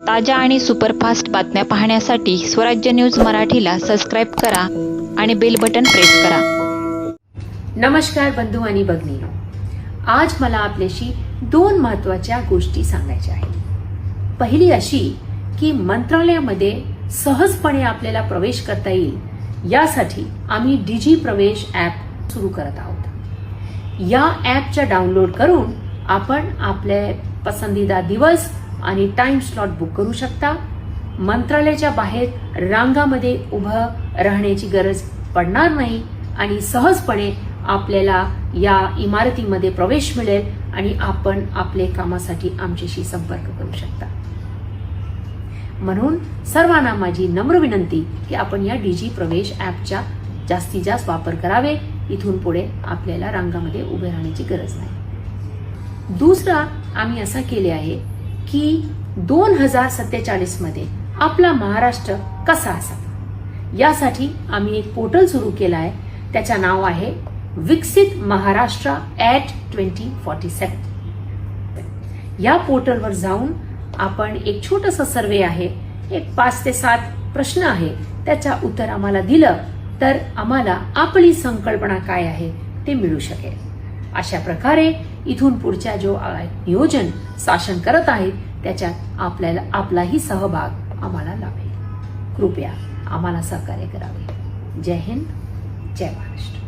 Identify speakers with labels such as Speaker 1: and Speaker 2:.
Speaker 1: ताज्या आणि सुपरफास्ट बातम्या पाहण्यासाठी स्वराज्य न्यूज मराठीला सबस्क्राईब करा आणि बेल बटन प्रेस करा.
Speaker 2: नमस्कार बंधू आणि भगिनी. आज मला आपल्याशी दोन महत्त्वाच्या गोष्टी सांगायच्या आहेत. पहिली अशी की मंत्रालयामध्ये सहजपणे आपल्याला प्रवेश करता येईल यासाठी आम्ही डीजी प्रवेश ॲप सुरू करत आहोत. या ॲपच्या डाउनलोड करून आपण आपले पसंदीदा दिवस आणि टाइम स्लॉट बुक करू शकता. मंत्रालयाच्या बाहेर रांगामध्ये उभं राहण्याची गरज पडणार नाही आणि सहजपणे आपल्याला या इमारतीमध्ये प्रवेश मिळेल आणि आपण आपले कामासाठी आमच्याशी संपर्क करू शकता. म्हणून सर्वांना माझी नम्र विनंती की आपण या डीजी प्रवेश ॲपचा जास्तीत जास्त वापर करावे. इथून पुढे आपल्याला रांगामध्ये उभे राहण्याची गरज नाही. दुसरा आम्ही असा केले आहे की दोन हजार सत्तेचाळीसमध्ये आपला महाराष्ट्र कसा असावा? यासाठी आम्ही एक पोर्टल सुरू केलं आहे त्याचं नाव आहे विकसित Maharashtra at twenty forty seven. या पोर्टलवर जाऊन आपण एक छोटंसं सर्वे आहे. एक पाच ते सात प्रश्न आहे. त्याच्या उत्तर आम्हाला दिलं तर आम्हाला आपली संकल्पना काय आहे ते मिळू शकेल. अशा प्रकारे इथून पुढच्या जो नियोजन शासन करत आहेत त्याच्यात आपल्याला आपलाही सहभाग आम्हाला लाभेल. कृपया आम्हाला सहकार्य करावे. जय हिंद जय महाराष्ट्र.